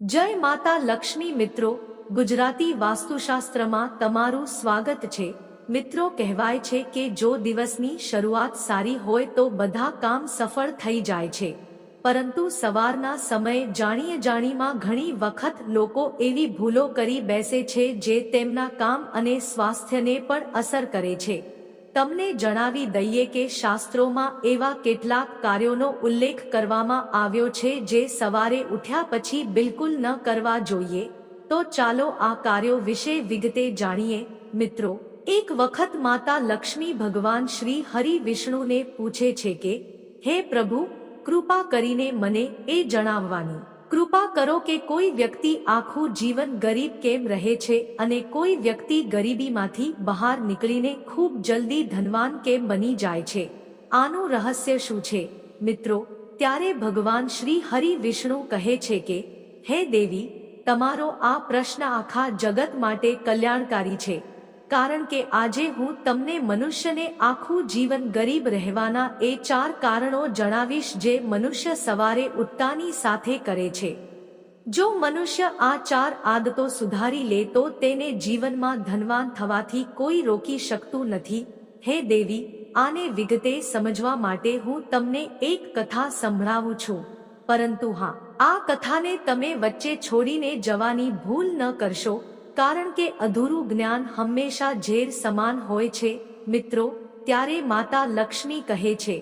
જય માતા લક્ષ્મી મિત્રો, ગુજરાતી વાસ્તુશાસ્ત્રમાં તમારું સ્વાગત છે. મિત્રો, કહેવાય છે કે જો દિવસની શરૂઆત સારી હોય તો બધા કામ સફળ થઈ જાય છે. પરંતુ સવારના સમયે જાણીએ જાણીમાં ઘણી વખત લોકો એવી ભૂલો કરી બેસે છે જે તેમના કામ અને સ્વાસ્થ્યને પણ અસર કરે છે. તમને જણાવી દઈએ કે શાસ્ત્રોમાં એવા કેટલાક કાર્યોનો ઉલ્લેખ કરવામાં આવ્યો છે જે સવારે ઉઠ્યા પછી બિલકુલ ન કરવા જોઈએ. તો ચાલો આ કાર્યો વિશે વિગતે જાણીએ. મિત્રો, એક વખત માતા લક્ષ્મી ભગવાન શ્રી હરિ વિષ્ણુને પૂછે છે કે, હે પ્રભુ, કૃપા કરીને મને એ જણાવવાની. કૃપા કરો કે કોઈ વ્યક્તિ આખું જીવન ગરીબ કેમ રહે છે અને કોઈ વ્યક્તિ ગરીબીમાંથી બહાર નીકળીને ખૂબ જલ્દી ધનવાન કેમ બની જાય છે? આનું રહસ્ય શું છે? મિત્રો, ત્યારે ભગવાન શ્રી હરિ વિષ્ણુ કહે છે કે, હે દેવી, તમારો આ પ્રશ્ન આખા જગત માટે કલ્યાણકારી છે. કારણ કે આજે હું તમને મનુષ્યને આખું જીવન ગરીબ રહેવાના એ ચાર કારણો જણાવીશ જે મનુષ્ય સવારે ઉઠતાની સાથે કરે છે. જો મનુષ્ય આ ચાર આદતો સુધારી લે તો તેને જીવનમાં ધનવાન થવાથી કોઈ રોકી શકતું નથી. હે દેવી, આને વિગતે સમજવા માટે હું તમને એક કથા સંભળાવું છું. પરંતુ હા, આ કથાને તમે વચ્ચે છોડીને જવાની ભૂલ ન કરશો. કારણ કે અધૂરું જ્ઞાન હંમેશા ઝેર સમાન હોય છે, મિત્રો, ત્યારે માતા લક્ષ્મી કહે છે,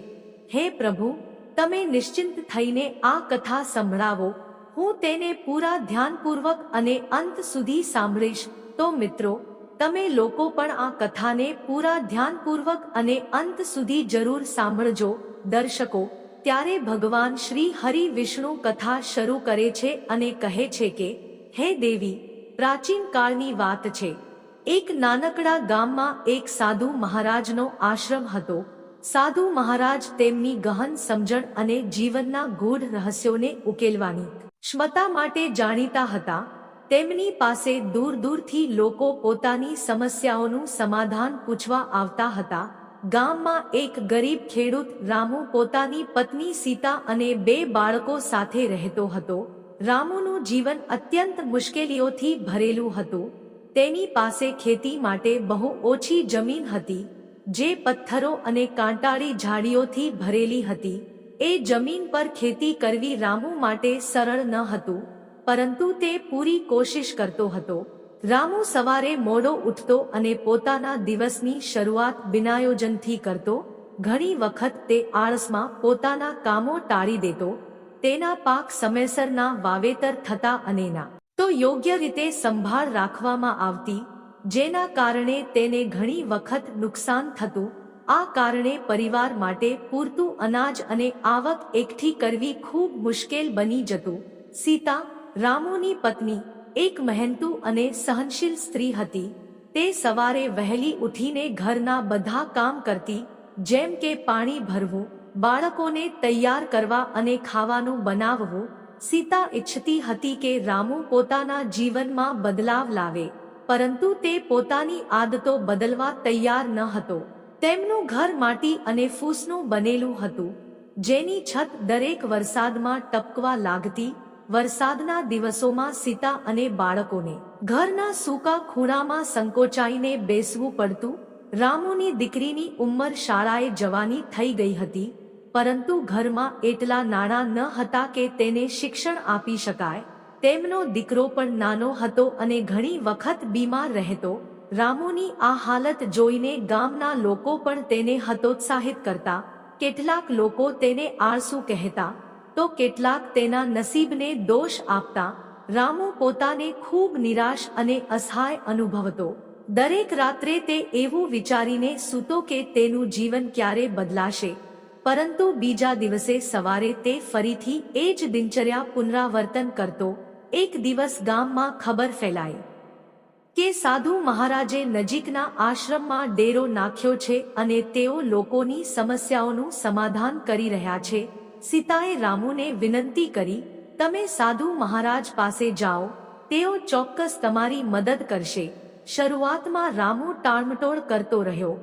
હે પ્રભુ, તમે નિશ્ચિંત થઈને આ કથા સંભળાવો. હું તેને પૂરા ધ્યાનપૂર્વક અને અંત સુધી સાંભળીશ. તો મિત્રો, તમે લોકો પણ આ કથાને પૂરા ધ્યાનપૂર્વક અને અંત સુધી જરૂર સાંભળજો. દર્શકો, ત્યારે ભગવાન શ્રી હરિ વિષ્ણુ કથા શરૂ કરે છે અને કહે છે કે, હે દેવી પ્રાચીન કાળની વાત છે. એક નાનકડા ગામમાં એક સાધુ મહારાજનો આશ્રમ હતો. સાધુ મહારાજ તેમની ગહન સમજણ અને જીવનના ગૂઢ રહસ્યોને ઉકેલવાની ક્ષમતા માટે જાણીતા હતા. તેમની પાસે દૂર દૂરથી લોકો પોતાની સમસ્યાઓનું સમાધાન પૂછવા આવતા હતા. ગામમાં એક ગરીબ ખેડૂત રામુ પોતાની પત્ની સીતા અને બે બાળકો સાથે રહેતો હતો. રામુનું જીવન અત્યંત મુશ્કેલીઓથી ભરેલું હતું. તેની પાસે ખેતી માટે બહુ ઓછી જમીન હતી, જે પથ્થરો અને કાંટાળી ઝાડીઓથી ભરેલી હતી. એ જમીન પર ખેતી કરવી રામુ માટે સરળ ન હતું, પરંતુ તે પૂરી કોશિશ કરતો હતો. રામુ સવારે મોડો ઉઠતો અને પોતાના દિવસની શરૂઆત બિનાયોજનથી કરતો. ઘણી વખત તે આળસમાં પોતાના કામો ટાળી દેતો તેના પાક સમયસરના વાવેતર થતા અનેના. તો યોગ્ય રીતે સંભાળ રાખવામાં આવતી, જેના કારણે તેને ઘણી વખત નુકસાન થતું, આ કારણે પરિવાર માટે પૂરતું અનાજ અને આવક એકઠી કરવી ખૂબ મુશ્કેલ બની જતું. સીતા, રામુની પત્ની, એક મહેનતુ અને સહનશીલ સ્ત્રી હતી. તે સવારે વહેલી ઉઠીને ઘરના બધા કામ કરતી, જેમ કે પાણી ભરવું બાળકોને તૈયાર કરવા અને ખાવાનું બનાવવું, સીતા ઈચ્છતી હતી કે રામુ પોતાના જીવનમાં બદલાવ લાવે, પરંતુ તે પોતાની આદતો બદલવા તૈયાર ન હતો. તેમનું ઘર માટી અને ફૂસનું બનેલું હતું, જેની છત દરેક વરસાદમાં ટપકવા લાગતી, વરસાદના દિવસોમાં સીતા અને બાળકોને ઘરના સૂકા ખૂણામાં સંકોચાઈને બેસવું પડતું, રામુની દીકરીની ઉંમર શાળાએ જવાની થઈ ગઈ હતી પરંતુ ઘરમાં એટલા નાણાં ન હતા કે તેને શિક્ષણ આપી શકાય. તેમનો દીકરો પણ નાનો હતો અને ઘણી વખત બીમાર રહેતો. રામુની આ હાલત જોઈને ગામના લોકો પણ તેને હતોત્સાહિત કરતા. કેટલાક લોકો તેને આળસુ કહેતા. તો કેટલાક તેના નસીબને દોષ આપતા. રામુ પોતાને ખૂબ નિરાશ અને અસહાય અનુભવતો. દરેક રાત્રે તે એવું વિચારીને સૂતો કે તેનું જીવન ક્યારે બદલાશે. પરંતુ બીજા દિવસે સવારે તે ફરીથી એ જ દિનચર્યા પુનરાવર્તન કરતો, એક દિવસ ગામમાં ખબર ફેલાઈ કે સાધુ મહારાજે નજીકના આશ્રમમાં ડેરો નાખ્યો છે અને તેઓ લોકોની સમસ્યાઓનું સમાધાન કરી રહ્યા છે. સીતાએ રામુને વિનંતી કરી, તમે સાધુ મહારાજ પાસે જાઓ, તેઓ ચોક્કસ તમારી મદદ કરશે. શરૂઆતમાં રામુ ટાળમટોળ કરતો રહ્યો.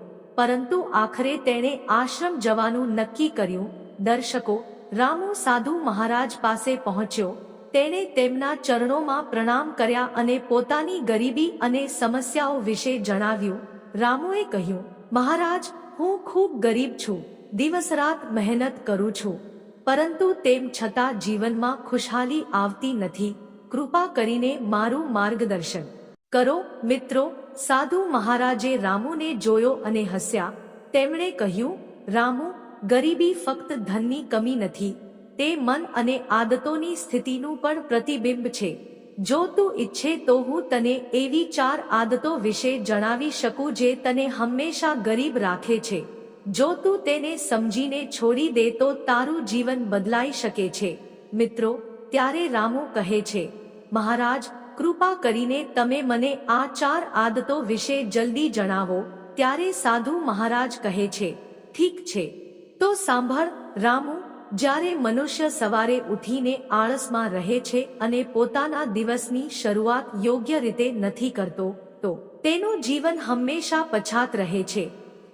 પરંતુ આખરે તેણે આશ્રમ જવાનું નક્કી કર્યું. દર્શકો, રામુ સાધુ મહારાજ પાસે પહોંચ્યો. તેણે તેમના ચરણોમાં પ્રણામ કર્યા અને પોતાની ગરીબી અને સમસ્યાઓ વિશે જણાવ્યું. રામુએ કહ્યું, મહારાજ, હું ખૂબ ગરીબ છું. દિવસ રાત મહેનત કરું છું. પરંતુ તેમ છતાં જીવનમાં ખુશહાલી આવતી નથી. કૃપા કરીને મારું માર્ગદર્શન કરો. મિત્રો સાધુ મહારાજે રામુને જોયો અને હસ્યા. તેમણે કહ્યું, રામુ, ગરીબી ફક્ત ધનની કમી નથી. તે મન અને આદતોની સ્થિતિનું પણ પ્રતિબિંબ છે. જો તું ઈચ્છે તો હું તને એવી ચાર આદતો વિશે જણાવી શકું જે તને હંમેશા ગરીબ રાખે છે. જો તું તેને સમજીને છોડી દે તો તારું જીવન બદલાઈ શકે છે. મિત્રો, ત્યારે રામુ કહે છે, મહારાજ કૃપા કરીને તમે મને આ ચાર આદતો વિશે જલ્દી જણાવો, ત્યારે સાધુ મહારાજ કહે છે, ઠીક છે. તો સાંભળ, રામુ, જ્યારે મનુષ્ય સવારે ઉઠીને આળસમાં રહે છે અને પોતાના દિવસની શરૂઆત યોગ્ય રીતે નથી કરતો, તો તેનું જીવન હંમેશા પછાત રહે છે.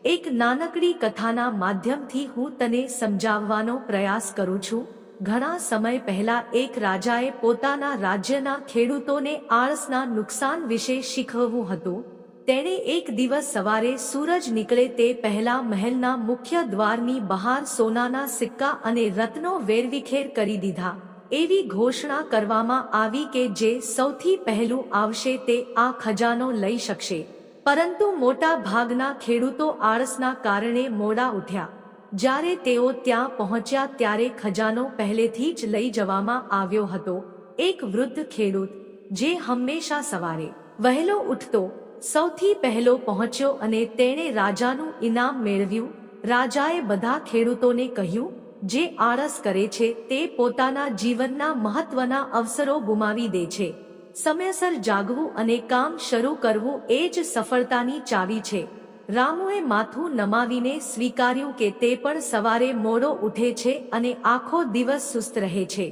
એક નાનકડી કથાના માધ્યમથી હું તને સમજાવવાનો પ્રયાસ કરું છું. ઘણા સમય પહેલા એક રાજાએ પોતાના રાજ્યના ખેડૂતોને આળસના નુકસાન વિશે શીખવવું હતું. તેણે એક દિવસ સવારે સૂરજ નીકળે તે પહેલા મહેલના મુખ્ય દ્વારની બહાર સોનાના સિક્કા અને રત્નો વેરવિખેર કરી દીધા. એવી ઘોષણા કરવામાં આવી કે જે સૌથી પહેલું આવશે તે આ ખજાનો લઈ શકશે. પરંતુ મોટા ભાગના ખેડૂતો આળસના કારણે મોડા ઉઠ્યા. જ્યારે તેઓ ત્યાં પહોંચ્યા ત્યારે ખજાનો પહેલેથી જ લઈ જવામાં આવ્યો હતો. એક વૃદ્ધ ખેડૂત, જે હંમેશા સવારે વહેલો ઉઠતો, સૌથી પહેલો પહોંચ્યો અને તેણે રાજાનું ઇનામ મેળવ્યું. રાજાએ બધા ખેડૂતોને કહ્યું, જે આળસ કરે છે તે પોતાના જીવનના મહત્વના અવસરો ગુમાવી દે છે. સમયસર જાગવું અને કામ શરૂ કરવું એ જ સફળતાની ચાવી છે. રામુએ માથું નમાવીને સ્વીકાર્યું કે તે પણ સવારે મોડો ઉઠે છે અને આખો દિવસ સુસ્ત રહે છે.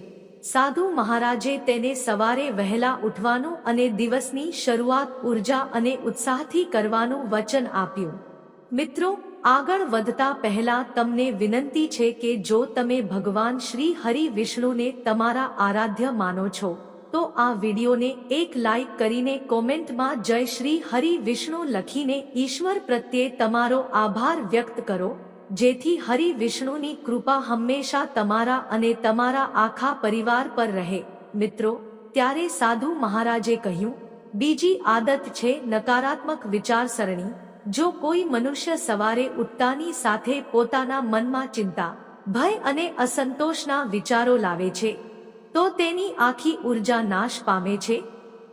સાધુ મહારાજે તેને સવારે વહેલા ઉઠવાનું અને દિવસની શરૂઆત ઊર્જા અને ઉત્સાહથી કરવાનું વચન આપ્યું. મિત્રો, આગળ વધતા પહેલા તમને વિનંતી છે કે જો તમે ભગવાન શ્રી હરિ વિષ્ણુને તમારા આરાધ્ય માનો છો તો આ વિડીયોને એક લાઈક કરીને કોમેન્ટમાં જય શ્રી હરિ વિષ્ણુ લખીને ઈશ્વર પ્રત્યે તમારો આભાર વ્યક્ત કરો. જેથી હરિ વિષ્ણુની કૃપા હંમેશા તમારા અને તમારા આખા પરિવાર પર રહે. મિત્રો, ત્યારે સાધુ મહારાજે કહ્યું, બીજી આદત છે નકારાત્મક વિચારસરણી. જો કોઈ મનુષ્ય સવારે ઉઠતાની સાથે પોતાના મનમાં ચિંતા, ભય અને અસંતોષના વિચારો લાવે છે તો તેની આખી ઊર્જા નાશ પામે છે.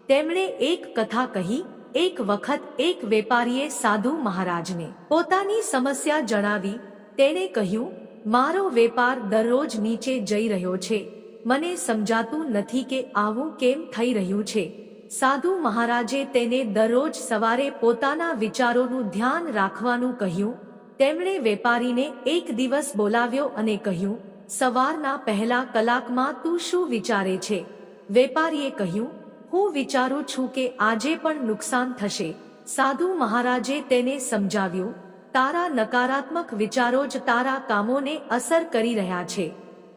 તેમણે એક કથા કહી, એક વખત એક વેપારીએ સાધુ મહારાજને પોતાની સમસ્યા જણાવી, તેણે કહ્યું, મારો વેપાર દરરોજ નીચે જઈ રહ્યો છે. મને સમજાતું નથી કે આવું કેમ થઈ રહ્યું છે. સાધુ મહારાજે તેને દરરોજ સવારે પોતાના વિચારોનું ધ્યાન રાખવાનું કહ્યું. તેમણે વેપારીને એક દિવસ બોલાવ્યો અને કહ્યું સવારના પહેલા કલાકમાં તું શું વિચારે છે? વેપારીએ કહ્યું, હું વિચારું છું કે આજે પણ નુકસાન થશે. સાધુ મહારાજે તેને સમજાવ્યું, તારા નકારાત્મક વિચારો જ તારા કામોને અસર કરી રહ્યા છે.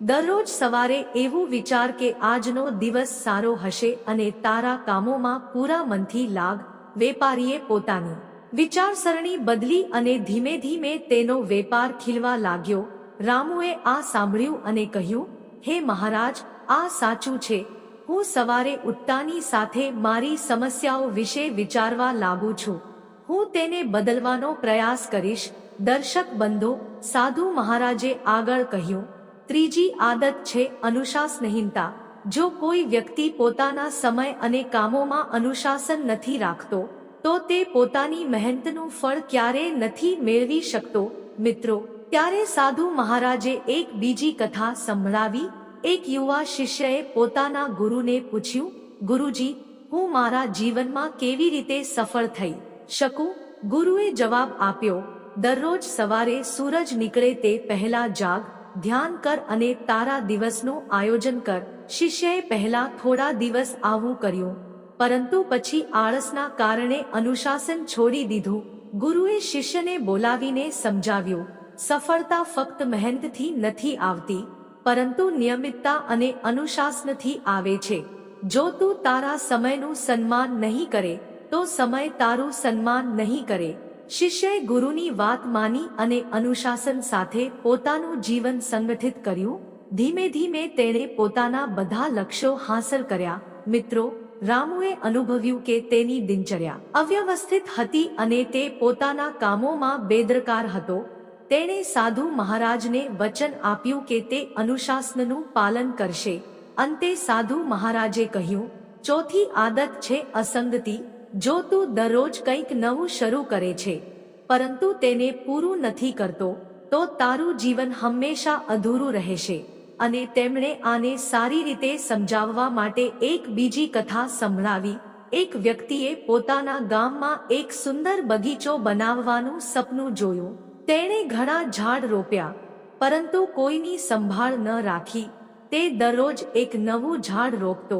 દરરોજ સવારે એવું વિચાર કે આજનો દિવસ સારો હશે અને તારા કામોમાં પૂરા મનથી લાગ, વેપારીએ પોતાની વિચારસરણી બદલી અને ધીમે ધીમે તેનો વેપાર ખીલવા લાગ્યો. રામુએ આ સાંભળ્યું અને કહ્યું, હે મહારાજ, આ સાચું છે. હું સવારે ઉઠતાની સાથે મારી સમસ્યાઓ વિશે વિચારવા લાગુ છું. હું તેને બદલવાનો પ્રયાસ કરીશ. દર્શક બંધો, સાધુ મહારાજે આગળ કહ્યું, ત્રીજી આદત છે અનુશાસનહીનતા. જો કોઈ વ્યક્તિ પોતાના સમય અને કામોમાં અનુશાસન નથી રાખતો, તો તે પોતાની મહેનતનું ફળ ક્યારેય નથી મેળવી શકતો. મિત્રો ત્યારે સાધુ મહારાજે એક બીજી કથા સંભળાવી. એક યુવા શિષ્યએ પોતાના ગુરુને પૂછ્યું, ગુરુજી, હું મારા જીવનમાં કેવી રીતે સફળ થઈ? શકું? ગુરુએ જવાબ આપ્યો, દરરોજ સવારે સૂરજ નીકળે તે પહેલા જાગ, ધ્યાન કર અને તારા દિવસનું આયોજન કર. શિષ્યએ પહેલા થોડા દિવસ આવું કર્યું, પરંતુ પછી આળસના કારણે અનુશાસન છોડી દીધું. ગુરુએ શિષ્યને બોલાવીને સમજાવ્યું સફળતા ફક્ત મહેનતથી નથી આવતી, પરંતુ નિયમિતતા અને અનુશાસનથી આવે છે. જો તું તારા સમયનું સન્માન નહીં કરે, તો સમય તારું સન્માન નહીં કરે. શિષ્યએ ગુરુની વાત માની અને અનુશાસન સાથે પોતાનું જીવન સંગઠિત કર્યું. ધીમે ધીમે તેણે પોતાના બધા લક્ષ્યો હાંસલ કર્યા. મિત્રો, રામુએ અનુભવ્યું કે તેની દિનચર્યા અવ્યવસ્થિત હતી અને તે પોતાના કામોમાં બેદરકાર હતો. તેણે સાધુ મહારાજને વચન આપ્યું કે તે અનુશાસનનું પાલન કરશે. અંતે સાધુ મહારાજે કહ્યું, ચોથી આદત છે અસંગતિ, જો તું દરરોજ કંઈક નવું શરૂ કરે છે. પરંતુ તેને પૂરું નથી કરતો, તો તારું જીવન હંમેશા અધૂરું રહેશે. અને તેમણે આને સારી રીતે સમજાવવા માટે એક બીજી કથા સંભળાવી. એક વ્યક્તિએ પોતાના ગામમાં એક સુંદર બગીચો બનાવવાનું સપનું જોયું. તેણે ઘણા ઝાડ રોપ્યા, પરંતુ કોઈની સંભાળ ન રાખી. તે દરરોજ એક નવું ઝાડ રોપતો,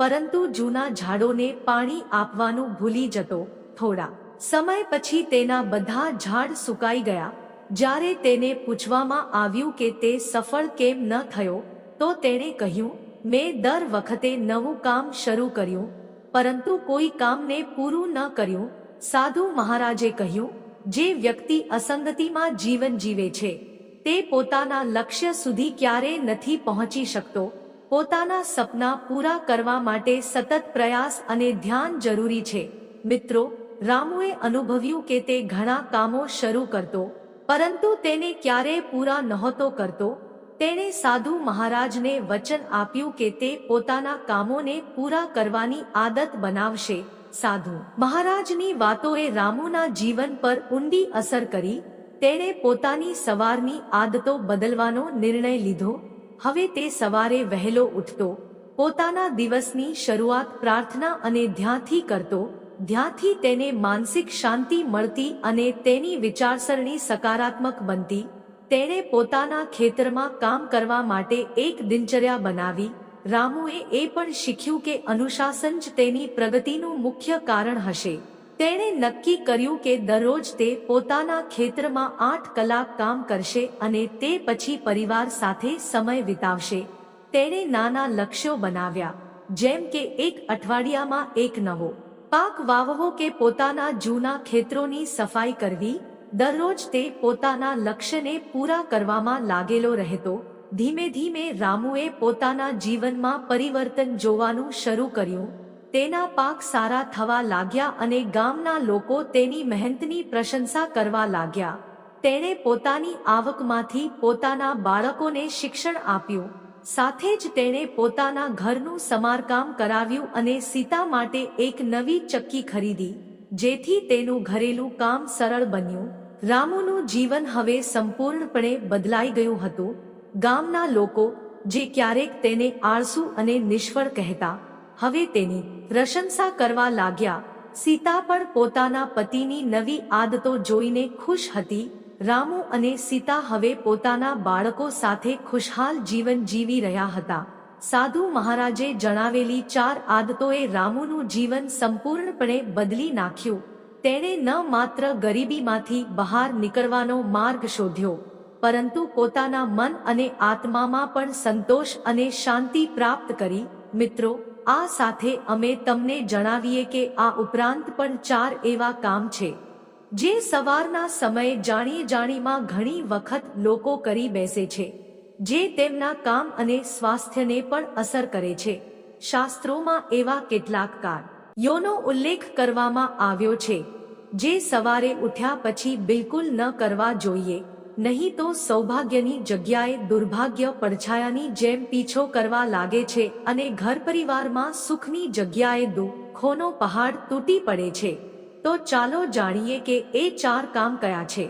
પરંતુ જૂના ઝાડોને પાણી આપવાનું ભૂલી જતો થોડા સમય પછી તેના બધા ઝાડ સુકાઈ ગયા. જ્યારે તેને પૂછવામાં આવ્યું કે તે સફળ કેમ ન થયો, તો તેણે કહ્યું, મેં દર વખતે નવું કામ શરૂ કર્યું, પરંતુ કોઈ કામને પૂરું ન કર્યું. સાધુ મહારાજે કહ્યું જે વ્યક્તિ અસંગતિમાં જીવન જીવે છે, તે પોતાના લક્ષ્ય સુધી ક્યારેય નથી પહોંચી શકતો. પોતાના સપના પૂરા કરવા માટે સતત પ્રયાસ અને ધ્યાન જરૂરી છે. મિત્રો, રામુએ અનુભવ્યું કે તે ઘણા કામો શરૂ કરતો, પરંતુ તેને ક્યારેય પૂરા નહોતો કરતો. તેણે સાધુ મહારાજને વચન આપ્યું કે તે પોતાના કામોને પૂરા કરવાની આદત બનાવશે. સાધુ, મહારાજની વાતોએ રામુના જીવન પર ઊંડી અસર કરી, તેણે પોતાની સવારની આદતો બદલવાનો નિર્ણય લીધો, હવે તે સવારે વહેલો ઉઠતો, પોતાના દિવસની શરૂઆત પ્રાર્થના અને ધ્યાનથી કરતો, ધ્યાનથી તેને માનસિક શાંતિ મળતી અને તેની વિચારસરણી સકારાત્મક બનતી, તેણે પોતાના ખેતરમાં કામ કરવા માટે એક દિનચર્યા બનાવી રામુએ એ પણ શીખ્યું કે અનુશાસન જ તેની પ્રગતિનું મુખ્ય કારણ હશે. તેણે નક્કી કર્યું કે દરરોજ તે પોતાના ખેતરમાં આઠ કલાક કામ કરશે અને તે પછી પરિવાર સાથે સમય વિતાવશે. તેણે નાના લક્ષ્યો બનાવ્યા, જેમ કે એક અઠવાડિયામાં એક નવો. પાક વાવવો કે પોતાના જૂના ખેતરોની સફાઈ કરવી, દરરોજ તે પોતાના લક્ષ્યને પૂરા કરવામાં લાગેલો રહેતો ધીમે ધીમે રામુએ પોતાના જીવનમાં પરિવર્તન જોવાનું શરૂ કર્યું. તેના પાક સારા થવા લાગ્યા અને ગામના લોકો તેની મહેનતની પ્રશંસા કરવા લાગ્યા. તેણે પોતાની આવકમાંથી પોતાના બાળકોને શિક્ષણ આપ્યું. સાથે જ તેણે પોતાના ઘરનું સમારકામ કરાવ્યું અને સીતા માટે એક નવી ચક્કી ખરીદી, જેથી તેનું ઘરેલું કામ સરળ બન્યું. રામુનું જીવન હવે સંપૂર્ણપણે બદલાઈ ગયું હતું. ગામના લોકો, જે ક્યારેક તેને આળસુ અને નિષ્ફળ કહેતા, હવે તેની પ્રશંસા કરવા લાગ્યા. સીતા પણ પોતાના પતિની નવી આદતો જોઈને ખુશ હતી. રામુ અને સીતા હવે પોતાના બાળકો સાથે ખુશહાલ જીવન જીવી રહ્યા હતા. સાધુ મહારાજે જણાવેલી ચાર આદતોએ રામુનું જીવન સંપૂર્ણપણે બદલી નાખ્યું. તેણે ન માત્ર ગરીબીમાંથી બહાર નીકળવાનો માર્ગ શોધ્યો પરંતુ પોતાના મન અને આત્મામાં પણ સંતોષ અને શાંતિ પ્રાપ્ત કરી. મિત્રો, આ સાથે અમે તમને જણાવીએ કે આ ઉપરાંત પણ ચાર એવા કામ છે, જે સવારના સમયે જાણી જાણીમાં ઘણી વખત લોકો કરી બેસે છે, જે તેમના કામ અને સ્વાસ્થ્યને પણ અસર કરે છે. શાસ્ત્રોમાં એવા કેટલાક કાર યોનો ઉલ્લેખ કરવામાં આવ્યો છે, જે સવારે ઉઠ્યા પછી બિલકુલ ન કરવા જોઈએ. નહીં તો સૌભાગ્યની જગ્યાએ દુર્ભાગ્ય પડછાયાની જેમ પીછો કરવા લાગે છે અને ઘર પરિવારમાં સુખની જગ્યાએ દુઃખોનો પહાડ તૂટી પડે છે. તો ચાલો જાણીએ કે એ ચાર કામ કયા છે.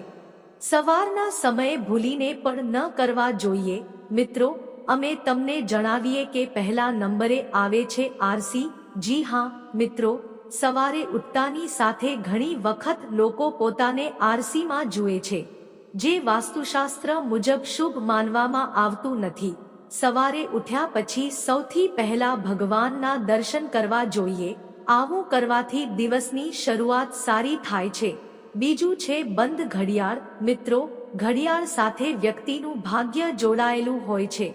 સવારના સમયે ભૂલીને પણ ન કરવા જોઈએ. મિત્રો, અમે તમને જણાવીએ કે પહેલા નંબરે આવે છે આરસી. જી હા, મિત્રો, સવારે ઉઠતાની સાથે ઘણી વખત લોકો પોતાને આરસીમાં જુએ છે. જે વાસ્તુશાસ્ત્ર મુજબ શુભ માનવામાં આવતું નથી. સવારે ઉઠ્યા પછી સૌથી પહેલા ભગવાનના દર્શન કરવા જોઈએ. આવું કરવાથી દિવસની શરૂઆત સારી થાય છે. બીજું છે બંધ ઘડિયાળ. મિત્રો, ઘડિયાળ સાથે વ્યક્તિનું ભાગ્ય જોડાયેલું હોય છે.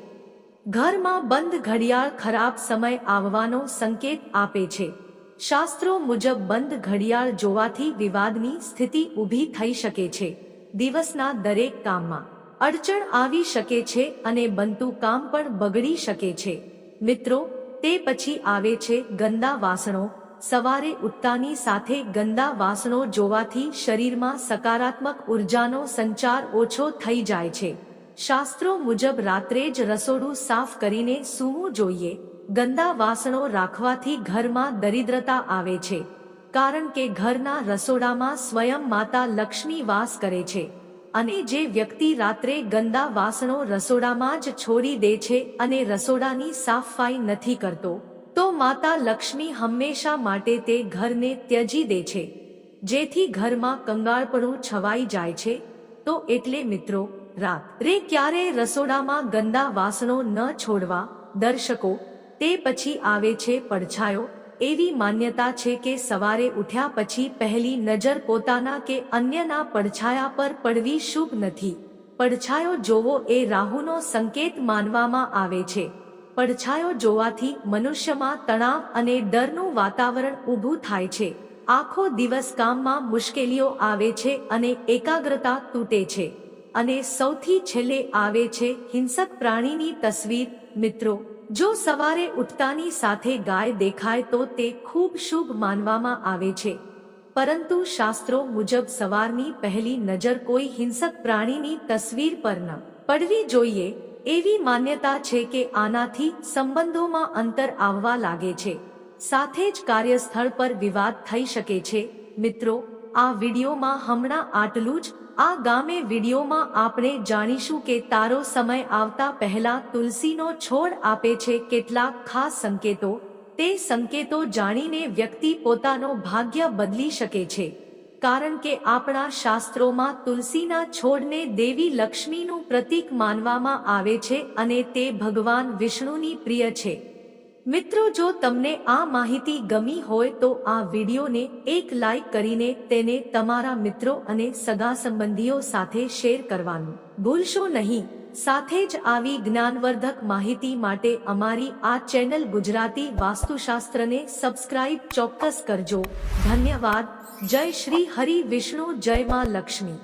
ઘરમાં બંધ ઘડિયાળ ખરાબ સમય આવવાનો સંકેત આપે છે. શાસ્ત્રો મુજબ બંધ ઘડિયાળ જોવાથી વિવાદની સ્થિતિ ઊભી થઈ શકે છે. દિવસના દરેક કામમાં. અડચણ આવી શકે છે અને બનતું કામ પણ બગડી શકે છે. મિત્રો, તે પછી આવે છે ગંદા વાસણો. સવારે ઉઠતાની સાથે ગંદા વાસણો જોવાથી શરીરમાં સકારાત્મક ઉર્જાનો સંચાર ઓછો થઈ જાય છે. શાસ્ત્રો મુજબ રાત્રે જ રસોડું સાફ કરીને સૂવું જોઈએ. ગંદા વાસણો રાખવાથી ઘરમાં દરિદ્રતા આવે છે. કારણ કે ઘરના રસોડામાં સ્વયં માતા લક્ષ્મી વાસ કરે છે અને જે વ્યક્તિ રાત્રે ગંદા વાસણો રસોડામાં જ છોડી દે છે અને રસોડાની સાફાઈ નથી કરતો, તો માતા લક્ષ્મી હંમેશા માટે તે ઘરને ત્યજી દે છે. જેથી ઘરમાં કંગાળપણું છવાઈ જાય છે. તો એટલે મિત્રો, રાત્રે ક્યારે રસોડામાં ગંદા વાસણો ન છોડવા દર્શકો, તે પછી આવે છે પડછાયો એવી માન્યતા છે કે સવારે ઉઠ્યા પછી પહેલી નજર પોતાના કે અન્યના પડછાયા પર પડવી શુભ નથી. પડછાયો જોવો એ રાહુનો સંકેત માનવામાં આવે છે. પડછાયો જોવાથી મનુષ્યમાં તણાવ અને ડરનું વાતાવરણ ઊભું થાય છે. આખો દિવસ કામમાં મુશ્કેલીઓ આવે છે અને એકાગ્રતા તૂટે છે. અને સૌથી છેલ્લે આવે છે હિંસક પ્રાણીની તસવીર, મિત્રો. જો સવારે ઉઠતાની સાથે ગાય દેખાય તો તે ખૂબ શુભ માનવામાં આવે છે. પરંતુ શાસ્ત્રો મુજબ સવારની પહેલી નજર કોઈ હિંસક પ્રાણીની તસવીર પર ન પડવી જોઈએ, એવી માન્યતા છે કે આનાથી સંબંધોમાં અંતર આવવા લાગે છે. સાથે જ કાર્યસ્થળ પર વિવાદ થઈ શકે છે. મિત્રો, આ વિડીયોમાં હમણાં આટલું જ. આ ગામે વિડીયોમાં આપણે જાણીશું કે તારો સમય આવતા પહેલા તુલસીનો છોડ આપે છે કેટલાક ખાસ સંકેતો. તે સંકેતો જાણીને વ્યક્તિ પોતાનો ભાગ્ય બદલી શકે છે. કારણ કે આપણા શાસ્ત્રોમાં તુલસીના છોડને દેવી લક્ષ્મીનું પ્રતીક માનવામાં આવે છે અને તે ભગવાન વિષ્ણુની પ્રિય છે. મિત્રો, જો તમને આ માહિતી ગમી હોય તો આ વિડીયોને એક લાઈક કરીને તેને તમારા મિત્રો અને સગા સંબંધીઓ સાથે શેર કરવાનું ભૂલશો નહીં. સાથે જ આવી જ્ઞાનવર્ધક માહિતી માટે અમારી આ ચેનલ ગુજરાતી વાસ્તુશાસ્ત્રને સબસ્ક્રાઇબ ચોક્કસ કરજો. ધન્યવાદ. જય શ્રી હરિ વિષ્ણુ, જય માં લક્ષ્મી.